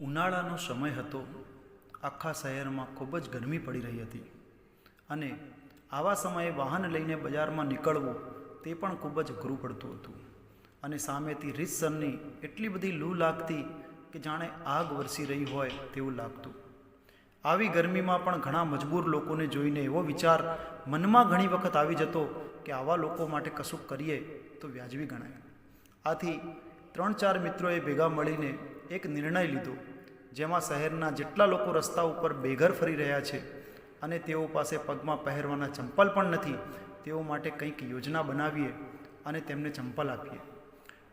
ઉનાળાનો સમય હતો. આખા શહેરમાં ખૂબ જ ગરમી પડી રહી હતી. અને આવા સમયે વાહન લઈને બજારમાં નીકળવું તે પણ ખૂબ જ અઘરું પડતું હતું. અને સામેથી રીતસરની એટલી બધી લૂ લાગતી કે જાણે આગ વરસી રહી હોય તેવું લાગતું. આવી ગરમીમાં પણ ઘણા મજબૂર લોકોને જોઈને એવો વિચાર મનમાં ઘણી વખત આવી જતો કે આવા લોકો માટે કશુંક કરીએ તો વ્યાજબી ગણાય. આથી ત્રણ ચાર મિત્રોએ ભેગા મળીને એક નિર્ણય લીધો. જેમાં શહેરના જેટલા લોકો રસ્તા ઉપર બેઘર ફરી રહ્યા છે અને તેઓ પાસે પગમાં પહેરવાના ચંપલ પણ નથી, તેઓ માટે કંઈક યોજના બનાવીએ અને તેમને ચંપલ આપીએ.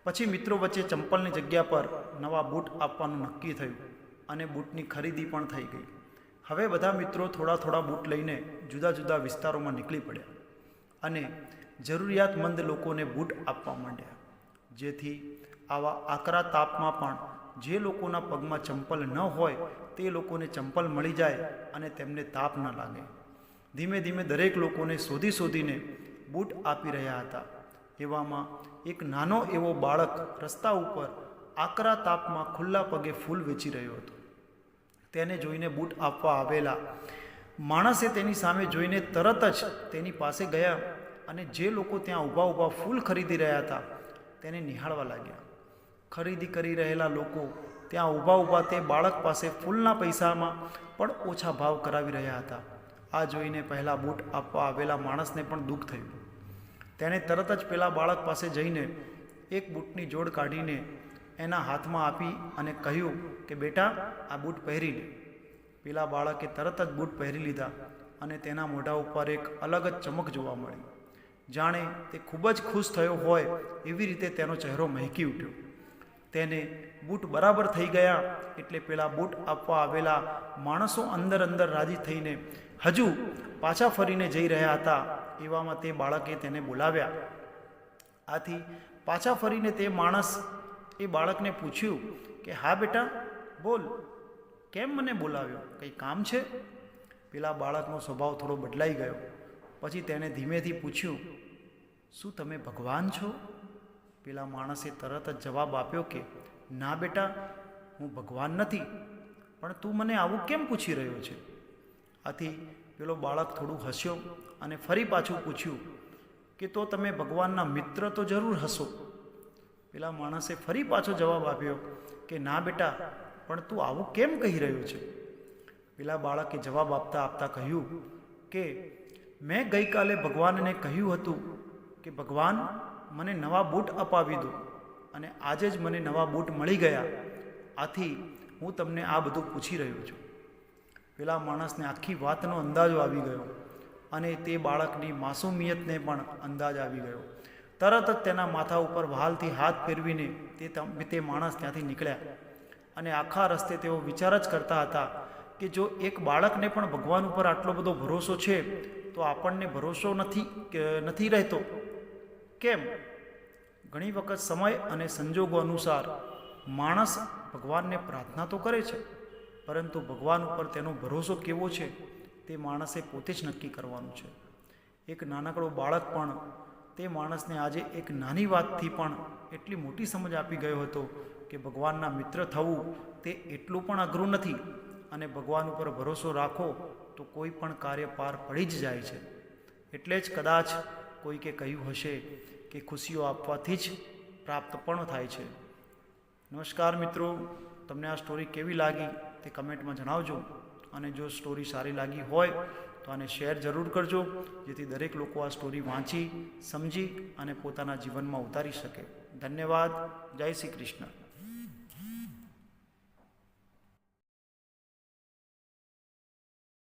પછી મિત્રો વચ્ચે ચંપલની જગ્યા પર નવા બૂટ આપવાનું નક્કી થયું અને બૂટની ખરીદી પણ થઈ ગઈ. હવે બધા મિત્રો થોડા થોડા બૂટ લઈને જુદા જુદા વિસ્તારોમાં નીકળી પડ્યા અને જરૂરિયાતમંદ લોકોને બૂટ આપવા માંડ્યા. જેથી આવા આકરા તાપમાં પણ જે લોકોના પગમાં ચંપલ ન હોય, તે લોકોને ચંપલ મળી જાય અને તેમને તાપ ન લાગે. ધીમે ધીમે દરેક લોકોને શોધી શોધીને બૂટ આપી રહ્યા હતા. એવામાં એક નાનો એવો બાળક રસ્તા ઉપર આકરા તાપમાં ખુલ્લા પગે ફૂલ વેચી રહ્યો હતો. તેને જોઈને બૂટ આપવા આવેલા. માણસે તેની સામે જોઈને તરત જ તેની પાસે ગયા અને જે લોકો ત્યાં ઊભા ઊભા ફૂલ ખરીદી રહ્યા હતા, તેને નિહાળવા લાગ્યા. ખરીદી કરી રહેલા લોકો ત્યાં ઊભા ઊભા તે બાળક પાસે ફૂલના પૈસામાં પણ ઓછા ભાવ કરાવી રહ્યા હતા. આ જોઈને પહેલાં બૂટ આપવા આવેલા માણસને પણ દુઃખ થયું. તેણે તરત જ પેલા બાળક પાસે જઈને એક બૂટની જોડ કાઢીને એના હાથમાં આપી અને કહ્યું કે, બેટા, આ બૂટ પહેરી લે. પેલા બાળકે તરત જ બૂટ પહેરી લીધા અને તેના મોઢા ઉપર એક અલગ જ ચમક જોવા મળી. જાણે તે ખૂબ જ ખુશ થયો હોય એવી રીતે તેનો ચહેરો મહેકી ઉઠ્યો. તેને બૂટ બરાબર થઈ ગયા એટલે પેલા બૂટ આપવા આવેલા માણસો અંદર અંદર રાજી થઈને હજુ પાછા ફરીને જઈ રહ્યા હતા. એવામાં તે બાળકે તેને બોલાવ્યા. આથી પાછા ફરીને તે માણસ એ બાળકને પૂછ્યું કે, હા બેટા, બોલ, કેમ મને બોલાવ્યો? કંઈ કામ છે? પેલા બાળકનો સ્વભાવ થોડો બદલાઈ ગયો. પછી તેણે ધીમેથી પૂછ્યું, શું તમે ભગવાન છો? પેલા માણસે તરત જ જવાબ આપ્યો કે, ના બેટા, હું ભગવાન નથી, પણ તું મને આવું કેમ પૂછી રહ્યો છે? આથી પેલો બાળક થોડું હસ્યો અને ફરી પાછું પૂછ્યું કે, તો તમે ભગવાનના મિત્ર તો જરૂર હશો? પેલા માણસે ફરી પાછો જવાબ આપ્યો કે, ના બેટા, પણ તું આવું કેમ કહી રહ્યો છે? પેલા બાળકે જવાબ આપતા આપતા કહ્યું કે, મેં ગઈકાલે ભગવાનને કહ્યું હતું કે, ભગવાન મને નવા બૂટ અપાવી દો. અને આજે જ મને નવા બૂટ મળી ગયા. આથી હું તમને આ બધું પૂછી રહ્યો છું. પેલા માણસને આખી વાતનો અંદાજો આવી ગયો અને તે બાળકની માસુમિયતને પણ અંદાજ આવી ગયો. તરત જ તેના માથા ઉપર વહાલથી હાથ ફેરવીને તે તે માણસ ત્યાંથી નીકળ્યા. અને આખા રસ્તે તેઓ વિચાર જ કરતા હતા કે જો એક બાળકને પણ ભગવાન ઉપર આટલો બધો ભરોસો છે, તો આપણને ભરોસો નથી નથી રહેતો. કેમ? ઘણી વખત સમય અને સંજોગો અનુસાર માણસ ભગવાનને પ્રાર્થના તો કરે છે, પરંતુ ભગવાન ઉપર તેનો ભરોસો કેવો છે તે માણસે પોતે જ નક્કી કરવાનું છે. એક નાનકડો બાળક પણ તે માણસને આજે એક નાની વાતથી પણ એટલી મોટી સમજ આપી ગયો હતો કે ભગવાનના મિત્ર થવું તે એટલું પણ અઘરું નથી અને ભગવાન ઉપર ભરોસો રાખો તો કોઈ પણ કાર્ય પાર પડી જ જાય છે. એટલે જ કદાચ કોઈકે કહ્યું હશે કે ખુશીઓ આપવાથી જ પ્રાપ્ત પણ થાય છે. નમસ્કાર મિત્રો, તમને આ સ્ટોરી કેવી લાગી તે કમેન્ટમાં જણાવજો. અને જો સ્ટોરી સારી લાગી હોય તો આને શેર જરૂર કરજો, જેથી દરેક લોકો આ સ્ટોરી વાંચી, સમજી અને પોતાના જીવનમાં ઉતારી શકે. ધન્યવાદ. જય શ્રી કૃષ્ણ.